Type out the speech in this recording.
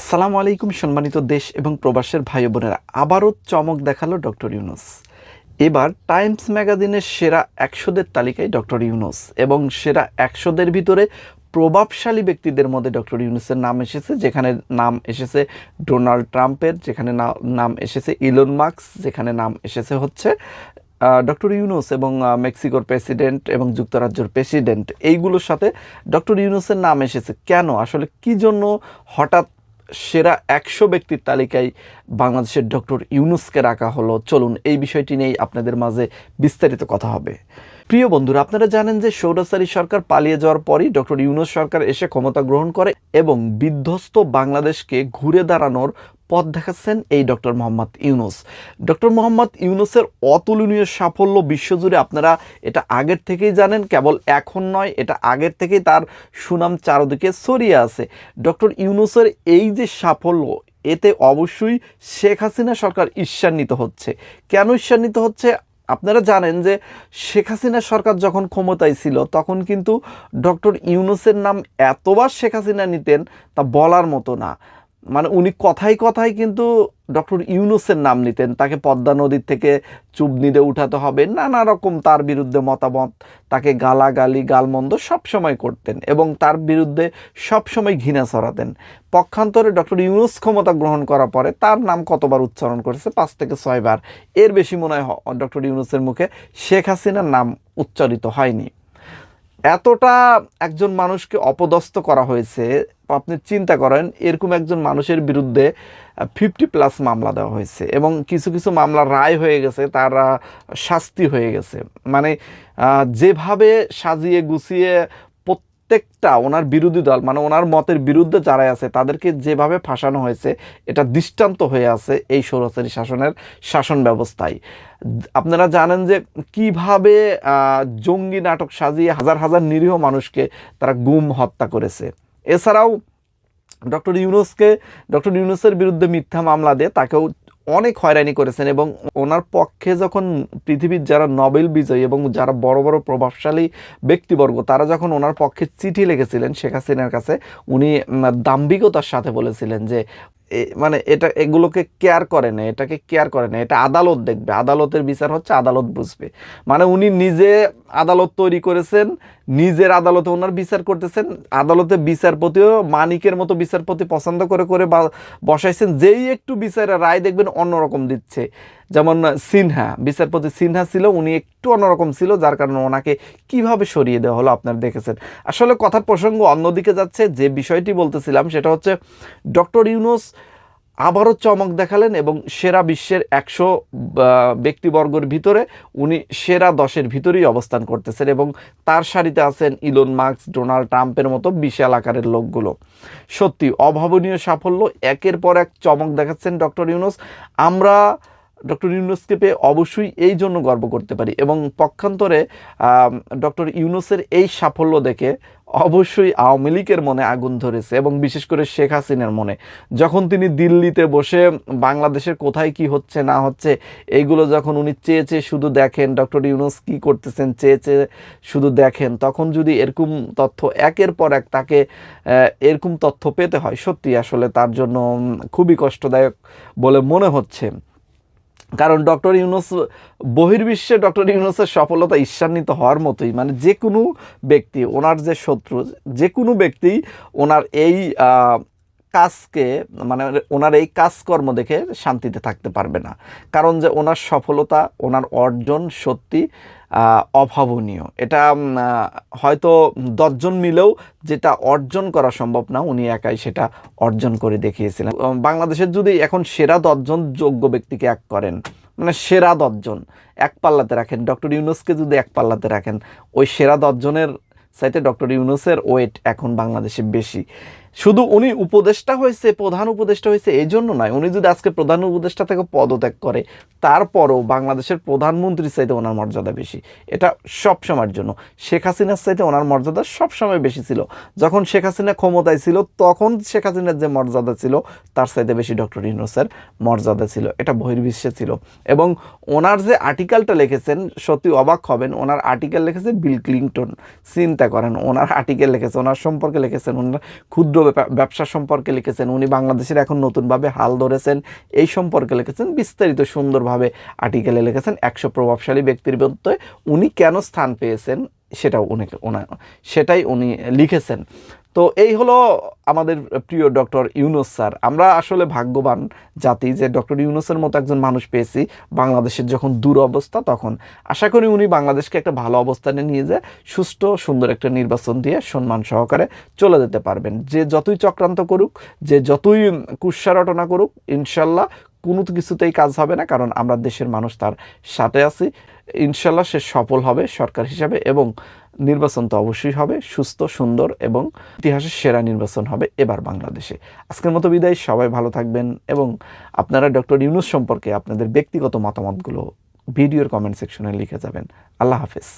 আসসালামু আলাইকুম, সম্মানিত দেশ এবং প্রবাসের ভাই বোনেরা। আবারও চমক দেখাল ডক্টর ইউনুস। এবার টাইমস ম্যাগাজিনের সেরা একশোদের তালিকায় ডক্টর ইউনুস এবং সেরা একশোদের ভিতরে প্রভাবশালী ব্যক্তিদের মধ্যে ডক্টর ইউনুসের নাম এসেছে, যেখানে নাম এসেছে ডোনাল্ড ট্রাম্পের, যেখানে নাম এসেছে ইলন মার্কস যেখানে নাম এসেছে হচ্ছে ডক্টর ইউনুস এবং মেক্সিকোর প্রেসিডেন্ট এবং যুক্তরাজ্যের প্রেসিডেন্ট। এইগুলোর সাথে ডক্টর ইউনুসের নাম এসেছে। কেন? আসলে কি জন্য হঠাৎ সেরা একশো ব্যক্তির তালিকায় বাংলাদেশের ডক্টর ইউনুসকে রাখা হলো। চলুন, এই বিষয়টি নিয়েই আপনাদের মাঝে বিস্তারিত কথা হবে। প্রিয় বন্ধুরা, আপনারা জানেন যে সৌরসারি সরকার পালিয়ে যাওয়ার পরই ডক্টর ইউনুস সরকার এসে ক্ষমতা গ্রহণ করে এবং বিধ্বস্ত বাংলাদেশকে ঘুরে দাঁড়ানোর পথ দেখাচ্ছেন এই ডক্টর মোহাম্মদ ইউনুস। ডক্টর মোহাম্মদ ইউনুসের অতুলনীয় সাফল্য বিশ্বজুড়ে আপনারা এটা আগের থেকেই জানেন, কেবল এখন নয়, এটা আগের থেকেই তার সুনাম চারদিকে ছড়িয়ে আছে। ডক্টর ইউনুসের এই যে সাফল্য, এতে অবশ্যই শেখ হাসিনা সরকার ঈর্ষান্বিত হচ্ছে। কেন ঈর্ষান্বিত হচ্ছে? আপনারা জানেন যে শেখ হাসিনা সরকার যখন ক্ষমতায় ছিল, তখন কিন্তু ডক্টর ইউনুসের নাম এতবার শেখ হাসিনা নিতেন তা বলার মতো না। মানে উনি কথায় কথায় কিন্তু ডক্টর ইউনুসের নাম নিতেন, তাকে পদ্মা নদীর থেকে চুপ নিদে উঠাতে হবে, নানা রকম তার বিরুদ্ধে মতামত, তাকে গালাগালি, গালমন্দ সব সময় করতেন এবং তার বিরুদ্ধে সব সময় ঘৃণা ছড়াতেন। পক্ষান্তরে ডক্টর ইউনুস ক্ষমতা গ্রহণ করার পরে তার নাম কতবার উচ্চারণ করেছে? পাঁচ থেকে ছয়বার এর বেশি মনে হয় ডক্টর ইউনুসের মুখে শেখ হাসিনার নাম উচ্চারিত হয়নি। এতটা একজন মানুষকে অপদস্থ করা হয়েছে আপনি চিন্তা করেন, এরকম একজন মানুষের বিরুদ্ধে ফিফটি প্লাস মামলা দেওয়া হয়েছে এবং কিছু কিছু মামলা রায় হয়ে গেছে, তার শাস্তি হয়ে গেছে। মানে যেভাবে সাজিয়ে গুছিয়ে প্রত্যেকটা ওনার বিরোধী দল মানে ওনার মতের বিরুদ্ধে যারাই আছে, তাদেরকে যেভাবে ফাঁসানো হয়েছে, এটা দৃষ্টান্ত হয়ে আছে এই সৌরচারী শাসনের শাসন ব্যবস্থায়। আপনারা জানেন যে কীভাবে জঙ্গি নাটক সাজিয়ে হাজার হাজার নিরীহ মানুষকে তারা গুম হত্যা করেছে। এছাড়াও ডক্টর ইউনুসকে, ডক্টর ইউনুসের বিরুদ্ধে মিথ্যা মামলা দিয়ে তাকেও অনেক হয়রানি করেছেন এবং ওনার পক্ষে যখন পৃথিবীর যারা নোবেল বিজয়ী এবং যারা বড় বড় প্রভাবশালী ব্যক্তিবর্গ, তারা যখন ওনার পক্ষে চিঠি লিখেছিলেন শেখ হাসিনার কাছে, উনি দাম্ভিকতার সাথে বলেছিলেন যে মানে এটা, এগুলোকে কেয়ার করে না, এটাকে কেয়ার করে না, এটা আদালত দেখবে, আদালতের বিচার হচ্ছে আদালত বুঝবে। মানে উনি নিজে আদালত তৈরি করেছেন, নিজের আদালতে ওনার বিচার করতেছেন, আদালতে বিচারপতিও মানিকের মতো বিচারপতি পছন্দ করে করে বসাইছেন, যেই একটু বিচারের রায় দেখবেন অন্যরকম দিচ্ছে। যেমন সিনহা, বিচারপতি সিনহা ছিল, উনি একটু অন্যরকম ছিল, যার কারণে ওনাকে কীভাবে সরিয়ে দেওয়া হলো আপনারা দেখেছেন। আসলে কথার প্রসঙ্গ অন্যদিকে যাচ্ছে, যে বিষয়টি বলতেছিলাম সেটা হচ্ছে, ডক্টর ইউনুস আবারও চমক দেখালেন এবং সেরা বিশ্বের একশো ব্যক্তিবর্গের ভিতরে উনি সেরা দশের ভিতরেই অবস্থান করতেছেন এবং তার সারিতে আছেন ইলন মার্কস ডোনাল্ড ট্রাম্পের মতো বিশাল আকারের লোকগুলো। সত্যি, অভাবনীয় সাফল্য, একের পর এক চমক দেখাচ্ছেন ডক্টর ইউনুস। আমরা ডক্টর ইউনুসকে পেয়ে অবশ্যই এই জন্য গর্ব করতে পারি এবং পক্ষান্তরে ডক্টর ইউনুসের এই সাফল্য দেখে অবশ্যই আওয়ামী লীগের মনে আগুন ধরেছে এবং বিশেষ করে শেখ হাসিনার মনে। যখন তিনি দিল্লিতে বসে বাংলাদেশের কোথায় কি হচ্ছে, না হচ্ছে এইগুলো যখন উনি চেয়ে চেয়ে শুধু দেখেন, ডক্টর ইউনুস কি করতেছেন, চেয়ে চেয়ে শুধু দেখেন, তখন যদি এরকম তথ্য একের পর এক তাকে এরকম তথ্য পেতে হয় সত্যি আসলে তার জন্য খুবই কষ্টদায়ক বলে মনে হচ্ছে। কারণ ডক্টর ইউনুস, বহির্বিশ্বে ডক্টর ইউনুসের সফলতা ঈর্ষান্বিত হওয়ার মতোই। মানে যে কোনো ব্যক্তি, ওনার যে শত্রু, যে কোনো ব্যক্তি ওনার এই কাজকে মানে ওনার এই কাজকর্ম দেখে শান্তিতে থাকতে পারবে না। কারণ যে ওনার সফলতা, ওনার অর্জন সত্যি অভাবনীয়। এটা হয়তো দশজন মিলেও যেটা অর্জন করা সম্ভব না, উনি একাই সেটা অর্জন করে দেখিয়েছিলেন। বাংলাদেশের যদি এখন সেরা দশজন যোগ্য ব্যক্তিকে এক করেন মানে সেরা দশজন এক পাল্লাতে রাখেন, ডক্টর ইউনুসকে যদি এক পাল্লাতে রাখেন, ওই সেরা দশজনের সাইতে ডক্টর ইউনুসের ওয়েট এখন বাংলাদেশে বেশি। শুধু উনি উপদেষ্টা হয়েছে, প্রধান উপদেষ্টা হয়েছে এই জন্য নয়, উনি যদি আজকে প্রধান উপদেষ্টা থেকে পদত্যাগ করে, তারপরও বাংলাদেশের প্রধানমন্ত্রীর চাইতে ওনার মর্যাদা বেশি। এটা সব সময়ের জন্য। শেখ হাসিনার চাইতে ওনার মর্যাদা সব সময় বেশি ছিল। যখন শেখ হাসিনা ক্ষমতায় ছিল, তখন শেখ হাসিনার যে মর্যাদা ছিল, তার চাইতে বেশি ডক্টর ইউনুসের মর্যাদা ছিল। এটা বহির্বিশ্বে ছিল। এবং ওনার যে আর্টিকেলটা লিখেছেন, সত্যি অবাক হবেন, ওনার আর্টিকেল লিখেছে বিল ক্লিংটন। চিন্তা করেন, ওনার আর্টিকেল লিখেছে, ওনার সম্পর্কে লিখেছেন, ওনার ক্ষুদ্র ক্ষুদ্র ব্যবসা- সম্পর্কে লিখেছেন। উনি বাংলাদেশের এখন নতুনভাবে হাল ধরেছেন। এই সম্পর্কে লিখেছেন, বিস্তারিত সুন্দরভাবে আর্টিকেলে লিখেছেন একশো প্রভাবশালী ব্যক্তির মধ্যে উনি কেন স্থান পেয়েছেন সেটাও উনি, সেটাই উনি লিখেছেন। তো এই হলো আমাদের প্রিয় ডক্টর ইউনুস স্যার। আমরা আসলে ভাগ্যবান জাতি যে ডক্টর ইউনুসের মতো একজন মানুষ পেয়েছি বাংলাদেশের যখন দুরবস্থা তখন। আশা করি উনি বাংলাদেশকে একটা ভালো অবস্থানে নিয়ে যায় সুষ্ঠু সুন্দর একটা নির্বাচন দিয়ে সম্মান সহকারে চলে যেতে পারবেন। যে যতই চক্রান্ত করুক, যে যতই কুৎসা রটনা করুক, ইনশাল্লাহ কোনো কিছুতেই কাজ হবে না, কারণ আমরা দেশের মানুষ তার সাথে আছি। ইনশাল্লাহ সে সফল হবে সরকার হিসাবে এবং নির্বাচন তো অবশ্যই হবে, সুস্থ, সুন্দর এবং ইতিহাসের সেরা নির্বাচন হবে এবার বাংলাদেশে। আজকের মতো বিদায়, সবাই ভালো থাকবেন এবং আপনারা ডক্টর ইউনুস সম্পর্কে আপনাদের ব্যক্তিগত মতামতগুলো ভিডিওর কমেন্ট সেকশনে লিখে যাবেন। আল্লাহ হাফেজ।